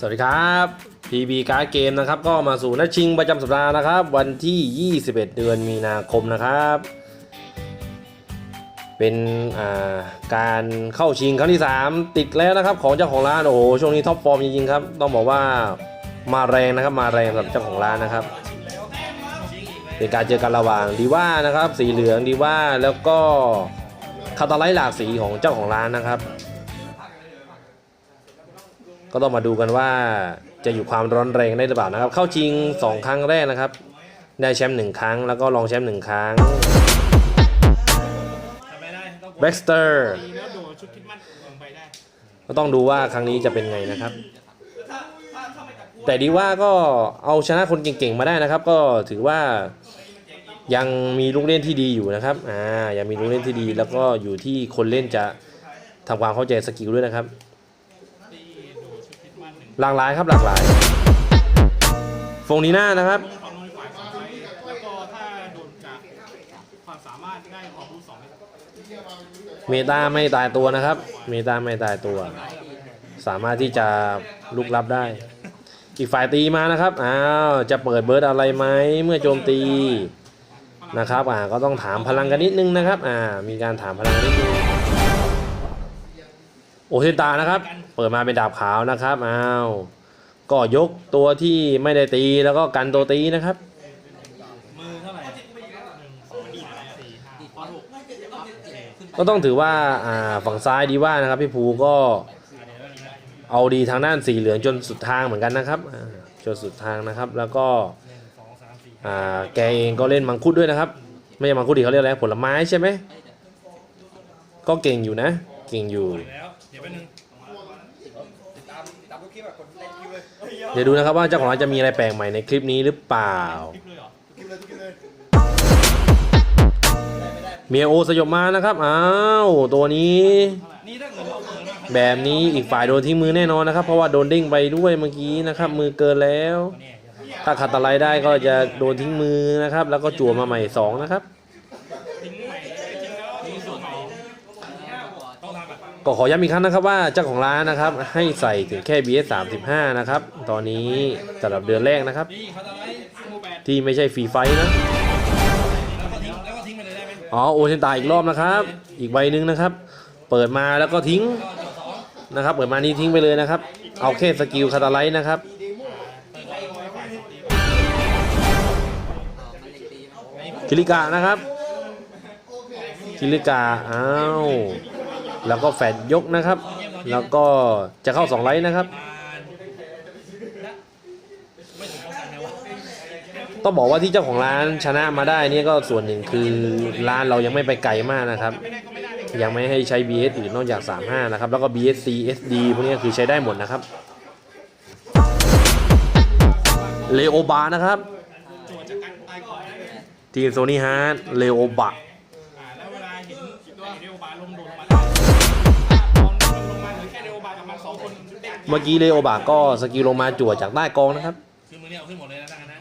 สวัสดีครับ PB การ์ดเกมนะครับ ก็มาสู่นัดชิงประจำสัปดาห์นะครับ วันที่ 21 เดือนมีนาคมนะครับ เป็นาการเข้าชิงครั้งที่ 3 ติดแล้วนะครับ ของเจ้าของร้านโอ้โหช่วงนี้ท็อปฟอร์มจริงๆครับ ต้องบอกว่ามาแรงนะครับมาแรงสำหรับเจ้าของร้านนะครับเป็นการเจอกันระหว่างดีว่านะครับ สีเหลืองดีว่าแล้วก็คาตาไลท์หลากสีของเจ้าของร้านนะครับ ก็ต้องมาดูกันว่าจะอยู่ความร้อนแรงได้หรือเปล่านะครับ เข้าชิง 2 ครั้งแรกนะครับ ได้แชมป์หนึ่งครั้ง แล้วก็รองแชมป์หนึ่งครั้งทำไม่ได้ต้องแบ็กสเตอร์ก็ต้องดูว่าครั้งนี้จะเป็นไงนะครับ แต่ดีว่าก็เอาชนะคนเก่งๆมาได้นะครับ ก็ถือว่ายังมีลูกเล่นที่ดีอยู่นะครับอ่ายังมีลูกเล่นที่ดี แล้วก็อยู่ที่คนเล่นจะทำความเข้าใจสกิลด้วยนะครับ ตีโดดชุดคิดมั่น หลากหลายครับหลากหลายฟงนีน่านะครับความน้ฝ่ายของไฟแล้วก็ถ้าโดนจากความสามารถได้ความรู้สองเมตาไม่ตายตัวนะครับ เมตาไม่ตายตัว สามารถที่จะลุกรับได้ อีกฝ่ายตีมานะครับอ้าวจะเปิดเบิร์ดอะไรไหมเมื่อโจมตีนะครับอ่าก็ต้องถามพลังกันนิดนึงนะครับอ่ามีการถามพลังกันนิดนึง โอเซนตานะครับ เปิดมาเป็นดาบขาวนะครับอ้าวก็ยกตัวที่ไม่ได้ตีแล้วก็กันตัวตีนะครับมือเท่าไหร่หนึ่งสองสามสี่ห้าหกเจ็ดก็ต้องถือว่าอ่าฝั่งซ้ายดีว่านะครับ พี่ภูก็เอาดีทางด้านสีเหลืองจนสุดทางเหมือนกันนะครับอ่าจนสุดทางนะครับ แล้วก็หนึ่งสองสามสี่อ่าแกเองก็เล่นมังคุดด้วยนะครับ ไม่ใช่มังคุดดีเขาเรียกอะไรผลไม้ใช่ไหมก็เก่งอยู่นะ เก่งอยู่แล้ว เดี๋ยวไปหนึ่งเดี๋ยวดูนะครับว่าเจ้าของร้านจะมีอะไรแปลกใหม่ในคลิปนี้หรือเปล่า คลิปเลยเหรอเมียโอสยบมานะครับ อ้าว ตัวนี้เท่าไหร่นี่ถ้าเกิดเราเปิดมาแบบนี้อีกฝ่ายโดนทิ้งมือแน่นอนนะครับ เพราะว่าโดนเด้งไปด้วยเมื่อกี้นะครับ มือเกินแล้ว เนี่ย ถ้าขัดตะไลได้ก็จะโดนทิ้งมือนะครับ แล้วก็จั่วมาใหม่สองนะครับ ทิ้งใหม่ทิ้งแล้วทิ้งส่วนใหม่ต้องทำแบบ ก็ขอย้ำอีกครั้งนะครับว่าเจ้าของร้านนะครับ ให้ใส่ถึงแค่ BS 35 นะครับ ตอนนี้สำหรับเดือนแรกนะครับ ที่ไม่ใช่ฟรีไฟท์นะอ๋อโอเชนตาอีกรอบนะครับ อีกใบหนึ่งนะครับ เปิดมาแล้วก็ทิ้งนะครับ เปิดมานี้ทิ้งไปเลยนะครับ เอาแค่สกิลคาตาไลท์นะครับคิริกานะครับคิริกาอ้าว แล้วก็แฟดยกนะครับ แล้วก็จะเข้าสองไลท์นะครับ ต้องบอกว่าที่เจ้าของร้านชนะมาได้นี่ก็ส่วนหนึ่งคือร้านเรายังไม่ไปไกลมากนะครับ ยังไม่ให้ใช้ BS อื่นนอกจาก 35 นะครับ แล้วก็ BSC SD พวกนี้คือใช้ได้หมดนะครับเลโอบานะครับ ทีมโซนี่ฮาร์ดเลโอบะ เมื่อกี้เลโอบะก็สกิลลงมาจั่วจากใต้กองนะครับคือมือเนี่ยเอาขึ้นหมดเลยนะนั้นนะ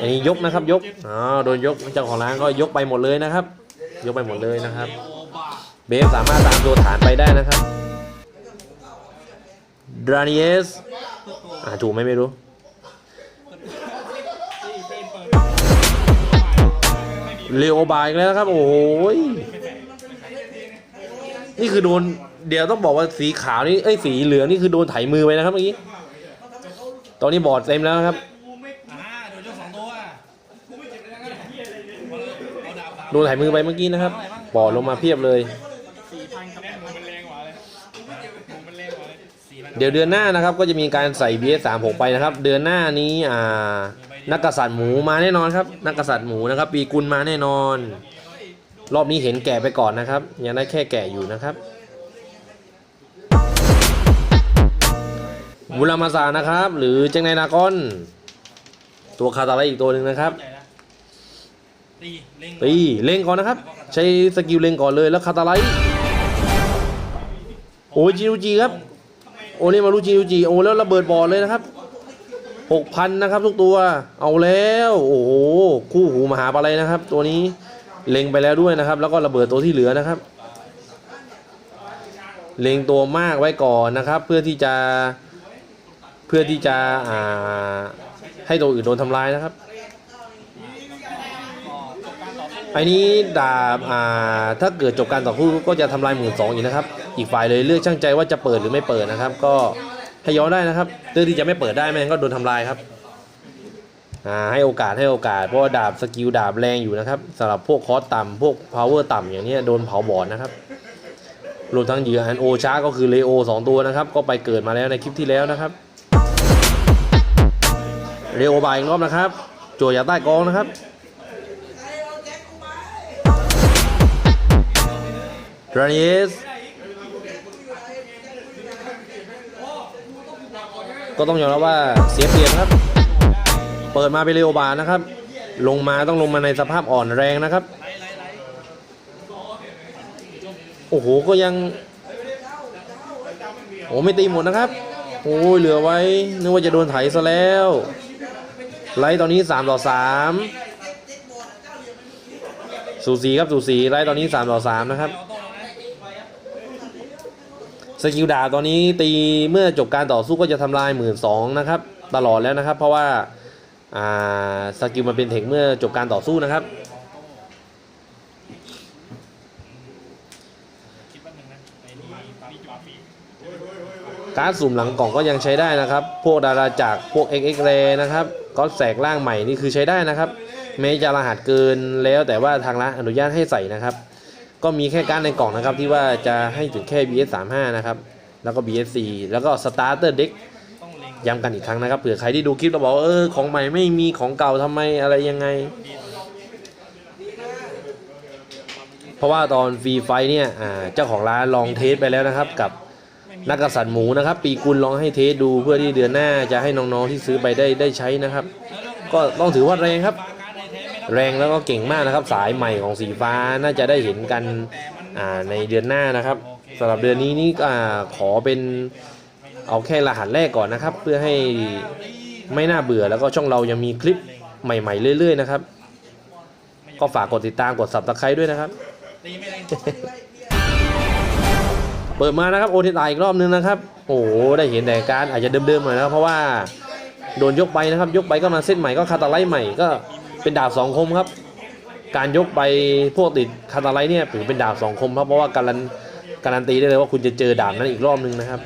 อันนี้ยกนะครับยกอ๋อโดนยกเจ้าของร้านก็ยกไปหมดเลยนะครับ ยกไปหมดเลยนะครับ เบฟสามารถตามตัวฐานไปได้นะครับดรานิเอสอ่าถูกไหมไม่รู้เลโอบายอีกแล้วนะครับ โอ้โหยนี่คือโดน เดี๋ยวต้องบอกว่าสีขาวนี่เอ้ยสีเหลืองนี่คือโดนไถมือไปนะครับเมื่อกี้ ตอนนี้บอร์ดเต็มแล้วนะครับ อ่าโดนยกสองตัวเอาดาบดาบโดนไถมือไปเมื่อกี้นะครับ บอร์ดลงมาเพียบเลยสี่พันครับแม่มันแรงกว่าเลยมันแรงกว่าเลย สี่พันเดี๋ยวเดือนหน้านะครับก็จะมีการใส่ BS 3 6ไปนะครับ เดือนหน้านี้อ่านักกษัตริย์หมูมาแน่นอนครับ นักกษัตริย์หมูนะครับ ปีกุลมาแน่นอน รอบนี้เห็นแก่ไปก่อนนะครับยังได้แค่แก่อยู่นะครับ บุรามาซานะครับ หรือเจงไนนากอน ตัวคาตาไลอีกตัวหนึ่งนะครับใจนะตีเล็งตีเล็งก่อนนะครับ ใช้สกิลเล็งก่อนเลยแล้วคาตาไลโอ้ยจิรูจีครับโอ้นี่มารู้จิรูจีโอ้แล้วระเบิดบอร์ดเลยนะครับหกพันนะครับทุกตัวเอาแล้วโอ้โหคู่หูมหาปะไรนะครับ ตัวนี้เล็งไปแล้วด้วยนะครับ แล้วก็ระเบิดตัวที่เหลือนะครับ เล็งตัวมากไว้ก่อนนะครับ เพื่อที่จะ เพื่อที่จะให้ตัวอื่นโดนทำลายนะครับอสู้ไอ้นี้ดาบอ่าถ้าเกิดจบการต่อสู้ก็จะทำลายหมื่นสองอีกนะครับ อีกฝ่ายเลยเลือกช่างใจว่าจะเปิดหรือไม่เปิดนะครับ ก็ให้ย้อนได้นะครับเลือกที่จะไม่เปิดได้ไม่งก็โดนทำลายครับอ่าให้โอกาสให้โอกาสเพราะว่าดาบสกิลดาบแรงอยู่นะครับสำหรับพวกคอสต่ำพวกพาวเวอร์ต่ำอย่างนี้โดนเผาบอดนะครับรวมทั้งเหยื่ออันโอชาก็คือเลโอสองตัวนะครับ ก็ไปเกิดมาแล้วในคลิปที่แล้วนะครับ เรโอบายอีกรอบนะครับโจยาใต้กองนะครับดรานิสก็ต้องยอมรับว่าเสียเปรียบครับ เปิดมาเป็นเรโอบานะครับ ลงมาต้องลงมาในสภาพอ่อนแรงนะครับ โอ้โหก็ยังโอ้ไม่ตีหมดนะครับ โอ้ยเหลือไว้นึกว่าจะโดนไถซะแล้ว ไลท์ตอนนี้3ต่อ3สูสีครับสูสีไลท์ตอนนี้3ต่อ3นะครับสกิลดาบตอนนี้ตีเมื่อจบการต่อสู้ก็จะทำลายหมื่นสองนะครับตลอดแล้วนะครับ เพราะว่าสกิลมันเป็นเทคเมื่อจบการต่อสู้นะครับการสุ่มหลังกล่องก็ยังใช้ได้นะครับ พวกดาราจากพวก XX r a y นะครับ ก็แสกล่างใหม่นี่คือใช้ได้นะครับแม้จะรหัสเกินแล้วแต่ว่าทางร้านอนุญาตให้ใส่นะครับ ก็มีแค่การในกล่องนะครับที่ว่าจะให้ถึงแค่ BS 3 5นะครับแล้วก็ BS 4แล้วก็ Starter Deck ต้องเล็งย้ำกันอีกครั้งนะครับเผื่อใครที่ดูคลิปแล้วบอกเออของใหม่ไม่มีของเก่าทำไมอะไรยังไง เพราะว่าตอนฟรีไฟเนี่ยเจ้าของร้านลองเทสไปแล้วนะครับกับ นักกษัตริย์หมูนะครับ ปีกุลลองให้เทสดูเพื่อที่เดือนหน้าจะให้น้องๆที่ซื้อไปได้ได้ใช้นะครับ ก็ต้องถือว่าแรงครับ แรงแล้วก็เก่งมากนะครับ สายใหม่ของสีฟ้าน่าจะได้เห็นกันในเดือนหน้านะครับสำหรับเดือนนี้นี่ขอเป็นเอาแค่รหัสแรกก่อนนะครับ เพื่อให้ไม่น่าเบื่อแล้วก็ช่องเรายังมีคลิปใหม่ ๆ เรื่อย ๆ นะครับ ก็ฝากกดติดตามกด subscribe ด้วยนะครับ เปิดมานะครับโอทีตายอีกรอบนึงนะครับ โอ้ได้เห็นแต่การอาจจะเดิมๆหน่อยนะเพราะว่าโดนยกไปนะครับ ยกไปก็มาเส้นใหม่ก็คาตาไลใหม่ก็เป็นดาบสองคมครับ การยกไปพวกติดคาตาไลเนี่ยถือเป็นดาบสองคมครับเพราะว่าการันการันตีได้เลยว่าคุณจะเจอดาบนั้นอีกรอบนึงนะครับ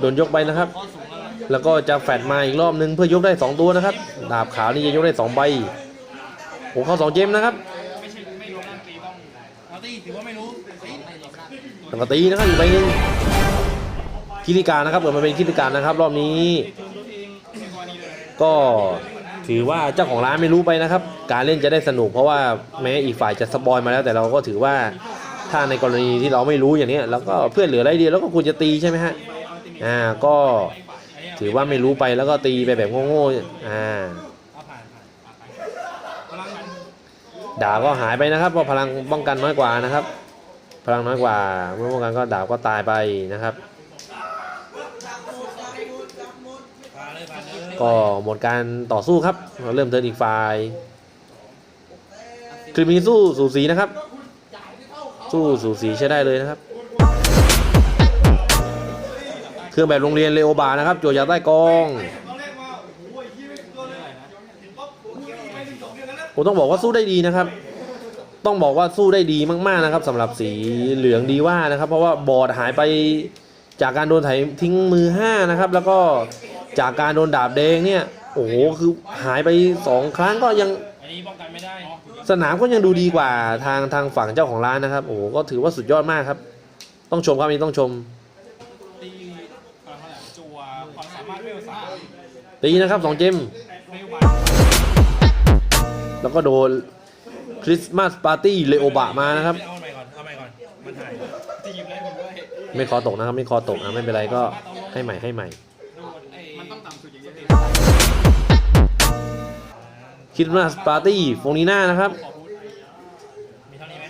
โดนยกไปนะครับ แล้วก็จะแฟดมาอีกรอบนึงเพื่อยกได้ 2 ตัวนะครับ ดาบขาวนี่จะยกได้ 2 ใบ อ้เข้าสองเจมนะครับไม่ใช่ไม่รวมร่างตีต้องเอาตีถือว่าไม่รู้ตีไม่รวมร่างปกตินะครับอีกใบหนึงคิริการนะครับเปิดมาเป็นคิริการนะครับ รอบนี้ตีตัวเองในกรณีเลยก็ถือว่าเจ้าของร้านไม่รู้ไปนะครับ การเล่นจะได้สนุกเพราะว่าแม้อีกฝ่ายจะสปอยมาแล้ว แต่เราก็ถือว่าถ้าในกรณีที่เราไม่รู้อย่างเนี้ยแล้วก็เพื่อนเหลืออะไรเดียวแล้วก็ควรจะตีใช่ไหมฮะอ่าก็ถือว่าไม่รู้ไปแล้วก็ตีไปแบบโง่ๆอ่า เอาผ่านผ่านผ่านไปพลังมัน ดาบก็หายไปนะครับเพราะพลังป้องกันน้อยกว่านะครับ พลังน้อยกว่าเมื่อป้องกันก็ดาบก็ตายไปนะครับ ก็หมดการต่อสู้ครับ เราเริ่มเทินอีกฝ่ายคือมีสู้สูสีนะครับ สู้สูสีใช้ได้เลยนะครับ เครื่องแบบโรงเรียนเลโอบานะครับโจยาใต้กอง ผมต้องบอกว่าสู้ได้ดีนะครับ ต้องบอกว่าสู้ได้ดีมากๆนะครับสำหรับสีเหลืองดีว่านะครับ เพราะว่าบอร์ดหายไปจากการโดนไถทิ้งมือห้านะครับ แล้วก็จากการโดนดาบแดงเนี่ยโอ้โหคือหายไปสองครั้งก็ยังอันนี้ป้องกันไม่ได้สนามก็ยังดูดีกว่าทางทางฝั่งเจ้าของร้านนะครับ โอ้โหก็ถือว่าสุดยอดมากครับ ต้องชมครับอันนี้ต้องชมตีพลังเท่าไหร่จัวความสามารถเวลสามตีนะครับสองเจมเวลบา แล้วก็โดนคริสต์มาสปาร์ตี้เลโอบะมานะครับ เอาใหม่ก่อนเอาใหม่ก่อนมันหายจะหยิบอะไรผมด้วยไม่คอตกนะครับ ไม่คอตกอะไม่เป็นไรก็ให้ใหม่ให้ใหม่มันต้องต่ำสุดอย่างนี้คริสต์มาสปาร์ตี้ฟงนีน่านะครับขอพูดมีเท่านี้ไหม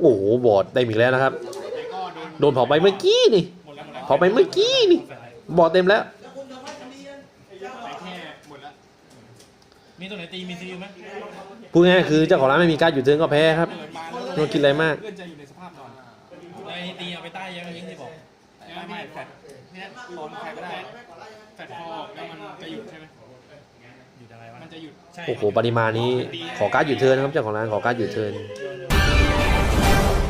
โอ้โห บอร์ดได้อีกแล้วนะครับ แต่ก็โดนโดนเผาไปเมื่อกี้นี่ หมดแล้วหมดแล้วเผาไปเมื่อกี้นี่ บอร์ดเต็มแล้ว ไปแค่หมดแล้ว มีตัวไหนตีมีซีลไหมพูดง่ายๆคือเจ้าของร้านไม่มีการดหยุดเทิร์นก็แพ้ครับเปิดมาแล้วไม่ต้องคิดอะไรมาก เพื่อนจะอยู่ในสภาพนอนแล้วไอ้นี่ตีเอาไปใต้ยังยิงที่บอกไม่ไม่แฟดเนี่ยโอนใครก็ได้แฟดพอแล้วมันจะหยุดใช่ไหมอยู่อะไรวะมันจะหยุดใช่โอ้โห ปริมาณนี้ขอการ์ดหยุดเทิร์นนะครับเจ้าของร้านขอการ์ดหยุดเทิร์น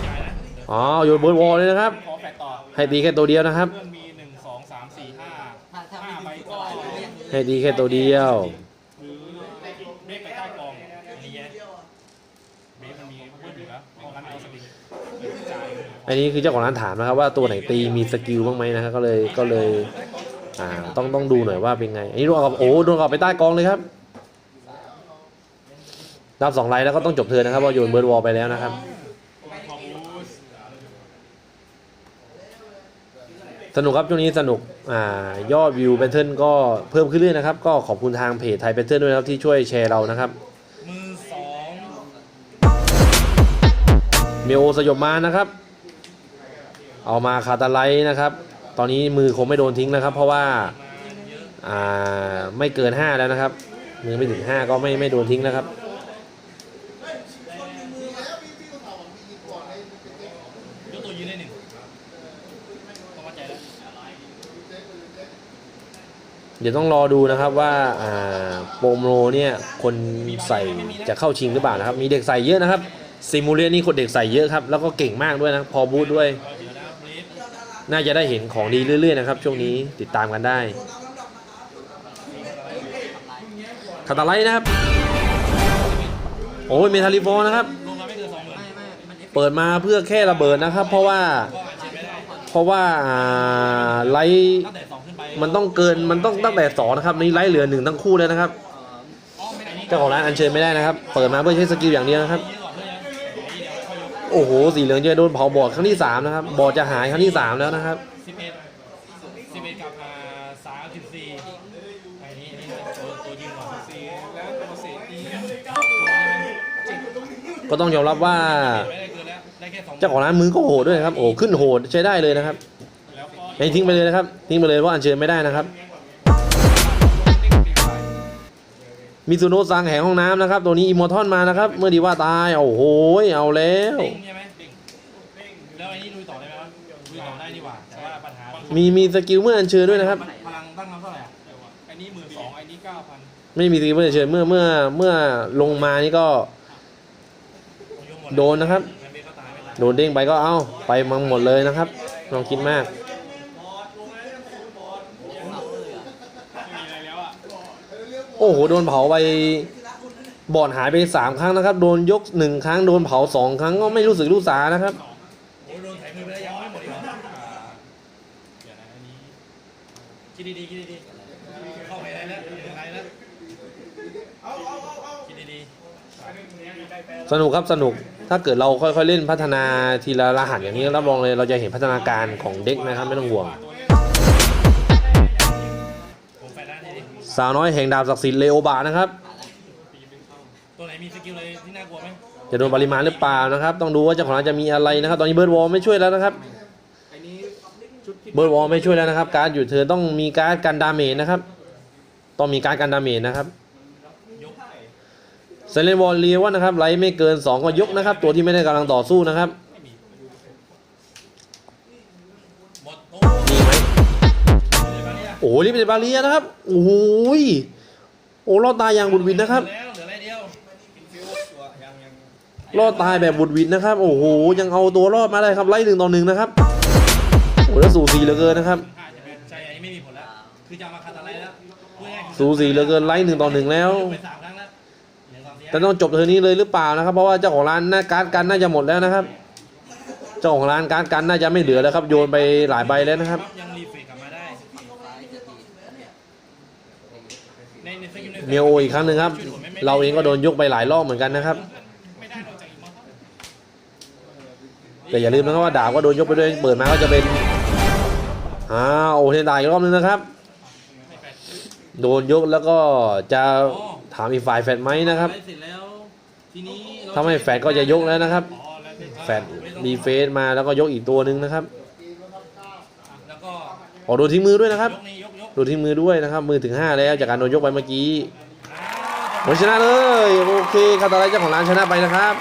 จ่ายนะอ๋อโยนบนวอลเลยนะครับ ขอแฟดต่อให้ตีแค่ตัวเดียวนะครับ เพื่อนมีหนึ่งสองสามสี่ห้าห้าใบก็ให้ตีแค่ตัวเดียว หรือเบรกไปใต้กอง อันนี้แย่ เบรกมันมีเพื่อนอยู่แล้วเพราะงั้นเอาสลิงจ่าย อันนี้คือเจ้าของร้านถามนะครับว่าตัวไหนตีมีสกิลบ้างไหมนะครับก็เลยก็เลยอ่าต้องต้องดูหน่อยว่าเป็นไง อันนี้โดนกับโอ้โดนกับไปใต้กองเลยครับนับสองไลน์แล้วก็ต้องจบเทิร์นนะครับเพราะโยนเบิร์ดวอลไปแล้วนะครับขอบคุณสนุกครับช่วงนี้สนุกอ่ายอดวิวแพทเทิร์นก็เพิ่มขึ้นเรื่อยนะครับ ก็ขอบคุณทางเพจไทยแพทเทิร์นด้วยนะครับที่ช่วยแชร์เรานะครับมือสองเมโอสยบมานะครับ เอามาคาตาไลท์นะครับ ตอนนี้มือคงไม่โดนทิ้งนะครับ เพราะว่าอ่าไม่เกิน 5 แล้วนะครับ มือไม่ถึง 5 ก็ไม่ไม่โดนทิ้งนะครับเดี๋ยวต้องรอดูนะครับว่าอ่าโปรโมเนี่ยคนใส่จะเข้าชิงหรือเปล่านะครับ มีเด็กใส่เยอะนะครับซิมูเลียนี่คนเด็กใส่เยอะครับ แล้วก็เก่งมากด้วยนะ พอบูธด้วย เดี๋ยวนะบรีฟ น่าจะได้เห็นของดีเรื่อยๆนะครับ ช่วงนี้ติดตามกันได้คาตาไลนะครับ โอ้ยเมทัลลิโฟนะครับ เปิดมาเพื่อแค่ระเบิดนะครับ เพราะว่า เพราะว่าไลท์มันต้องเกินมันต้องตั้งแต่สองนะครับนี่ไลท์เหลือหนึ่งทั้งคู่เลยนะครับ เจ้าของร้านอัญเชิญไม่ได้นะครับ เปิดมาเพื่อใช้สกิลอย่างเดียวนะครับ โอ้โห สีเหลืองจะโดนเผาบอดครั้งที่สามนะครับ บอดจะหายครั้งที่สามแล้วนะครับสิบเอ็ดสิบเอ็ดกับอ่าสามสิบสี่ไอ้นี่นี่ตัวตัวยืนก่อนสี่แล้วตัวเศษตีก็ต้องยอมรับว่าไม่ได้เกินแล้วได้แค่สองเจ้าของร้านมือก็โหดด้วยนะครับ โอ้ขึ้นโหดใช้ได้เลยนะครับแล้วก็ไอ้ทิ้งไปเลยนะครับ ทิ้งไปเลยว่าอัญเชิญไม่ได้นะครับ มิซูโนะซังแห่งห้องน้ำนะครับ ตัวนี้อิมมอร์ทอนมานะครับ เมื่อดีว่าตาย โอ้โหเอาแล้วเด้งใช่ไหมเด้งแล้วไอ้นี่ลุยต่อได้ไหมวะลุยต่อได้นี่หว่า แต่ว่าปัญหาคือมีมีสกิลเมื่ออัญเชิญด้วยนะครับ พลังตั้งน้ำเท่าไหร่อะอันนี้หมื่นสองอันนี้เก้าพันไม่มีสกิลเมื่ออัญเชิญเมื่อเมื่อเมื่อลงมานี่ก็ยกหมโดนนะครับแมนเบก็ตายไปแล้ว โดนเด้งไปก็เอาไปมังหมดเลยนะครับลองคิดมาก ไม่มีอะไรแล้วอะ โอ้โห โดนเผาไปบอดหายไปสามครั้งนะครับ โดนยกหนึ่งครั้ง โดนเผาสองครั้งก็ไม่รู้สึกรู้สานะครับโอ้โดนไถมือได้ยังไม่หมดอีกเหรอเดี๋ยวนะคิดดีๆคิดดีๆเข้าไปอะไรแล้วไรแล้วคิดดีสนุกครับสนุก ถ้าเกิดเราค่อยๆเล่นพัฒนาทีละรหัสอย่างนี้รับรองเลยเราจะเห็นพัฒนาการของเด็กนะครับไม่ต้องห่วง สาวน้อยแห่งดาบศักดิ์สิทธิ์เลโอบานะครับ ตัวไหนมีสกิลอะไรที่น่ากลัวไหมจะโดนปริมาณหรือเปล่านะครับ ต้องดูว่าเจ้าของร้านจะมีอะไรนะครับ ตอนนี้เบิร์ดวอลไม่ช่วยแล้วนะครับอันนี้ชุดเบิร์ดวอลไม่ช่วยแล้วนะครับ การดหยุดเธอต้องมีการดกันดาเมจนะครับ ต้องมีการดกันดาเมจนะครับยกเซเลนวอลเลียว่านะครับไลท์ไม่เกิน 2 ก็ยกนะครับ ตัวที่ไม่ได้กำลังต่อสู้นะครับ อ้โหนี่เป็นบาเลียนะครับ โอ้โหยโอ้รอดตายอย่างบุดหวิดนะครับแล้วเหลืออะไรเดียวฟิวตัวยังยังรอดตายแบบบุดหวิดนะครับ โอ้โหยังเอาตัวรอดมาได้ครับไล่หนึ่งต่อหนึ่งนะครับโอ้แล้วสูสีเหลือเกินนะครับอ่าจะเป็นใจอันนี้ไม่มีผลแล้วคือจะเอามาคัดอะไรแล้วพูดง่ายๆคือสูสีเหลือเกินไล่หนึ่งต่อหนึ่งแล้วยกไปสามครั้งแล้วเหลือสองเสียแต่ต้องจบเทอร์นี้เลยหรือเปล่านะครับ เพราะว่าเจ้าของร้านหน้าการ์ดกันน่าจะหมดแล้วนะครับ เจ้าของร้านการ์ดกันน่าจะไม่เหลือแล้วครับ โยนไปหลายใบแล้วนะครับ ยังรีเฟรชกลับมาได้ใน ในสกิลในเมโออีกครั้งหนึ่งครับ เราเองก็โดนยกไปหลายรอบเหมือนกันนะครับ แต่อย่าลืมนะครับว่าดาบก็โดนยกไปด้วยเปิดมาก็จะเป็นอ้าวโอเทนดายอีกรอบนึงนะครับ โดนยกแล้วก็จะถามอีกฝ่ายแฟดไหมนะครับถ้าไม่แฟดก็จะยกแล้วนะครับ แฟดรีเฟซมาแล้วก็ยกอีกตัวหนึ่งนะครับแล้วก็ออกโดนทิ้งมือด้วยนะครับย ดนที่มือด้วยนะครับ มือถึง 5 แล้วจากการโดนยกไปเมื่อกี้อ่าโดชนะเลยโอเคคาตาไลเจ้าของร้านชนะไปนะครับ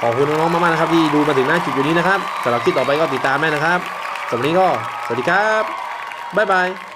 ขขอบคุณน้องๆมากๆนะครับ ที่ดูมาถึงหน้าจุดอยู่นี้นะครับสำหรับคลิปต่อไปก็ติดตามได้นะครับสำหรับนี้ก็สวัสดีครับบ๊ายบาย